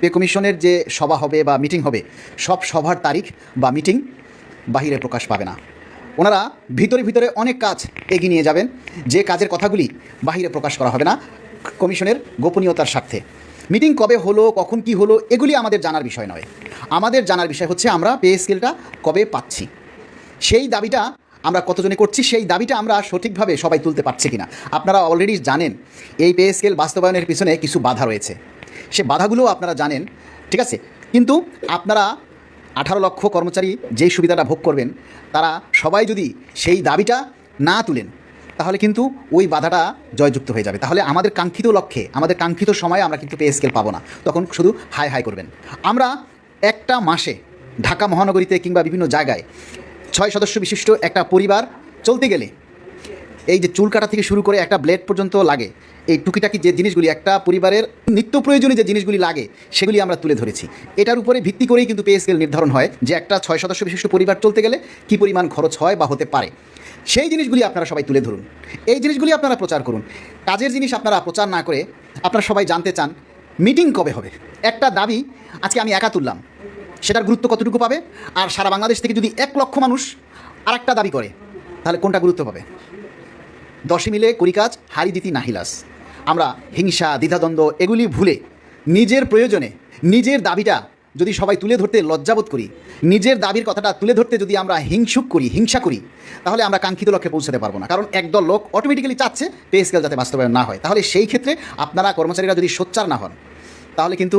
Pay কমিশনের যে সভা হবে বা মিটিং হবে, সব সভার তারিখ বা মিটিং বাহিরে প্রকাশ পাবে না। ওনারা ভিতরে ভিতরে অনেক কাজ এগিয়ে নিয়ে যাবেন, যে কাজের কথাগুলি বাহিরে প্রকাশ করা হবে না কমিশনের গোপনীয়তার স্বার্থে। মিটিং কবে হলো, কখন কি হলো, এগুলি আমাদের জানার বিষয় নয়। আমাদের জানার বিষয় হচ্ছে আমরা পে স্কেলটা কবে পাচ্ছি। সেই দাবিটা আমরা কতজনে করছি, সেই দাবিটা আমরা সঠিকভাবে সবাই তুলতে পারছি কিনা। আপনারা অলরেডি জানেন, এই পে স্কেল বাস্তবায়নের পিছনে কিছু বাধা রয়েছে। সে বাধাগুলো আপনারা জানেন, ঠিক আছে? কিন্তু আপনারা আঠারো লক্ষ কর্মচারী যেই সুবিধাটা ভোগ করবেন, তারা সবাই যদি সেই দাবিটা না তুলেন, তাহলে কিন্তু ওই বাধাটা জয়যুক্ত হয়ে যাবে। তাহলে আমাদের কাঙ্ক্ষিত লক্ষ্যে, আমাদের কাঙ্ক্ষিত সময়ে আমরা কিন্তু পে স্কেল পাবো না। তখন শুধু হাই হাই করবেন। আমরা একটা মাসে ঢাকা মহানগরীতে কিংবা বিভিন্ন জায়গায় ছয় সদস্য বিশিষ্ট একটা পরিবার চলতে গেলে এই যে চুল কাটা থেকে শুরু করে একটা ব্লেড পর্যন্ত লাগে। এই টুকিটাকি যে জিনিসগুলি একটা পরিবারের নিত্য প্রয়োজনীয় যে জিনিসগুলি লাগে, সেগুলি আমরা তুলে ধরেছি। এটার উপরে ভিত্তি করেই কিন্তু পে স্কেল নির্ধারণ হয় যে একটা ছয় সদস্য বিশিষ্ট পরিবার চলতে গেলে কী পরিমাণ খরচ হয় বা হতে পারে। সেই জিনিসগুলি আপনারা সবাই তুলে ধরুন। এই জিনিসগুলি আপনারা প্রচার করুন। কাজের জিনিস আপনারা প্রচার না করে আপনারা সবাই জানতে চান মিটিং কবে হবে? একটা দাবি আজকে আমি একা তুললাম। সেটার গুরুত্ব কতটুকু পাবে? আর সারা বাংলাদেশ থেকে যদি এক লক্ষ মানুষ আরেকটা দাবি করে, তাহলে কোনটা গুরুত্ব পাবে? দশে মিলে করি কাজ, হারি দিতি নাহিলাস আমরা হিংসা, দ্বিধাদ্বন্দ্ব এগুলি ভুলে নিজের প্রয়োজনে নিজের দাবিটা যদি সবাই তুলে ধরতে লজ্জাবোধ করি, নিজের দাবির কথাটা তুলে ধরতে যদি আমরা হিংসুক করি, হিংসা করি, তাহলে আমরা কাঙ্ক্ষিত লক্ষ্যে পৌঁছাতে পারব না। কারণ একদল লোক অটোমেটিক্যালি চাচ্ছে পে স্কেল যাতে বাস্তবায়ন না হয়। তাহলে সেই ক্ষেত্রে আপনারা কর্মচারীরা যদি সোচ্চার না হন, তাহলে কিন্তু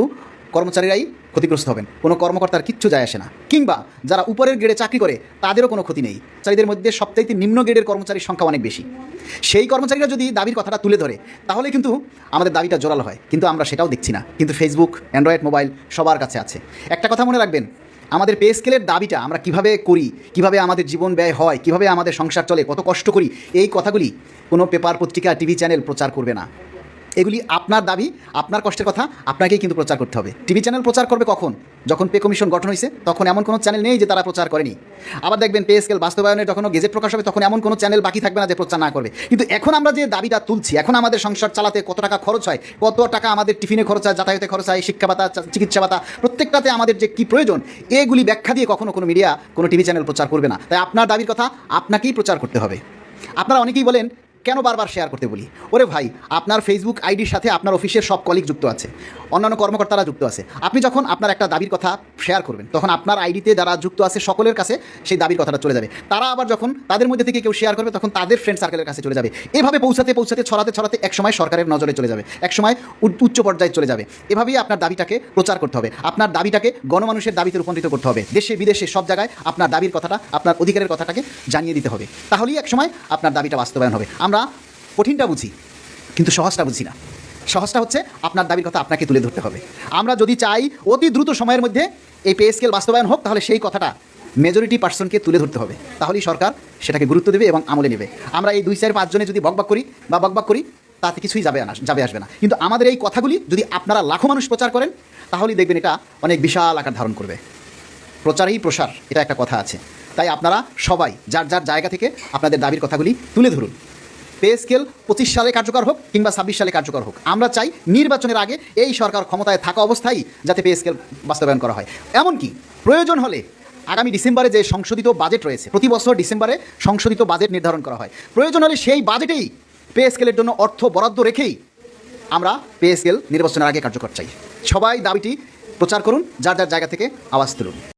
কর্মচারীরাই ক্ষতিগ্রস্ত হবেন। কোনো কর্মকর্তার কিচ্ছু যায় আসে না। কিংবা যারা উপরের গ্রেডে চাকরি করে, তাদেরও কোনো ক্ষতি নেই। কর্মচারীদের মধ্যে সবচাইতে নিম্ন গ্রেডের কর্মচারীর সংখ্যা অনেক বেশি। সেই কর্মচারীরা যদি দাবির কথাটা তুলে ধরে, তাহলে কিন্তু আমাদের দাবিটা জোরালো হয়। কিন্তু আমরা সেটাও দেখছি না। কিন্তু ফেসবুক অ্যান্ড্রয়েড মোবাইল সবার কাছে আছে। একটা কথা মনে রাখবেন, আমাদের পে স্কেলের দাবিটা আমরা কীভাবে করি, কীভাবে আমাদের জীবন ব্যয় হয়, কীভাবে আমাদের সংসার চলে, কত কষ্ট করি, এই কথাগুলি কোনো পেপার পত্রিকা টিভি চ্যানেল প্রচার করবে না। এগুলি আপনার দাবি, আপনার কষ্টের কথা, আপনাকেই কিন্তু প্রচার করতে হবে। টিভি চ্যানেল প্রচার করবে কখন? যখন পে কমিশন গঠন হয়েছে তখন এমন কোনো চ্যানেল নেই যে তারা প্রচার করেনি। আবার দেখবেন পে স্কেল বাস্তবায়নের যখন গেজেট প্রকাশ হবে, তখন এমন কোনো চ্যানেল বাকি থাকবে না যে প্রচার না করবে। কিন্তু এখন আমরা যে দাবিটা তুলছি, এখন আমাদের সংসার চালাতে কত টাকা খরচ হয়, কত টাকা আমাদের টিফিনে খরচ হয়, যাতায়াতে খরচ হয়, শিক্ষা ভাতা, চিকিৎসা ভাতা, প্রত্যেকটাতে আমাদের যে কী প্রয়োজন, এগুলি ব্যাখ্যা দিয়ে কখনো কোনো মিডিয়া, কোনো টিভি চ্যানেল প্রচার করবে না। তাই আপনার দাবির কথা আপনাকেই প্রচার করতে হবে। আপনারা অনেকেই বলেন কেন বারবার শেয়ার করতে বলি? ওরে ভাই, আপনার ফেসবুক আইডির সাথে আপনার অফিসের সব কলিগ যুক্ত আছে। অন্যান্য কর্মকর্তারা যুক্ত আছে। আপনি যখন আপনার একটা দাবির কথা শেয়ার করবেন, তখন আপনার আইডিতে যারা যুক্ত আছে সকলের কাছে সেই দাবির কথাটা চলে যাবে। তারা আবার যখন তাদের মধ্যে থেকে কেউ শেয়ার করবে, তখন তাদের ফ্রেন্ড সার্কেলের কাছে চলে যাবে। এভাবে পৌঁছাতে পৌঁছাতে, ছড়াতে ছড়াতে একসময় সরকারের নজরে চলে যাবে। একসময় উচ্চ পর্যায়ে চলে যাবে। এভাবেই আপনার দাবিটাকে প্রচার করতে হবে। আপনার দাবিটাকে গণমানুষের দাবিতে রূপান্তরিত করতে হবে। দেশে, বিদেশে, সব জায়গায় আপনার দাবির কথাটা, আপনার অধিকারের কথাটাকে জানিয়ে দিতে হবে। তাহলেই একসময় আপনার দাবিটা বাস্তবায়ন হবে। আমরা কঠিনটা বুঝি, কিন্তু সহজটা বুঝি না। সহজটা হচ্ছে আপনার দাবির কথা আপনাকে তুলে ধরতে হবে। আমরা যদি চাই অতি দ্রুত সময়ের মধ্যে এই পে স্কেল বাস্তবায়ন হোক, তাহলে সেই কথাটা মেজরিটি পার্সনকে তুলে ধরতে হবে। তাহলেই সরকার সেটাকে গুরুত্ব দেবে এবং আমলে নেবে। আমরা এই দুই, চার পাঁচজনে যদি বকবাক করি বা বকবাক করি, তাতে কিছুই যাবে না যাবে আসবে না। কিন্তু আমাদের এই কথাগুলি যদি আপনারা লাখো মানুষ প্রচার করেন, তাহলেই দেখবেন এটা অনেক বিশাল আকার ধারণ করবে। প্রচারেই প্রসার, এটা একটা কথা আছে। তাই আপনারা সবাই, যার যার জায়গা থেকে আপনাদের দাবির কথাগুলি তুলে ধরুন। পে স্কেল পঁচিশ সালে কার্যকর হোক কিংবা ছাব্বিশ সালে কার্যকর হোক। আমরা চাই নির্বাচনের আগে এই সরকার ক্ষমতায় থাকা অবস্থায় যাতে পে স্কেল বাস্তবায়ন করা হয়। এমনকি প্রয়োজন হলে আগামী ডিসেম্বরে যে সংশোধিত বাজেট রয়েছে, প্রতি বছর ডিসেম্বরে সংশোধিত বাজেট নির্ধারণ করা হয়। প্রয়োজন হলে সেই বাজেটেই পে স্কেলের জন্য অর্থ বরাদ্দ রেখেই আমরা পে স্কেল নির্বাচনের আগে কার্যকর চাই। সবাই দাবিটি প্রচার করুন, যার যার জায়গা থেকে আওয়াজ তুলুন।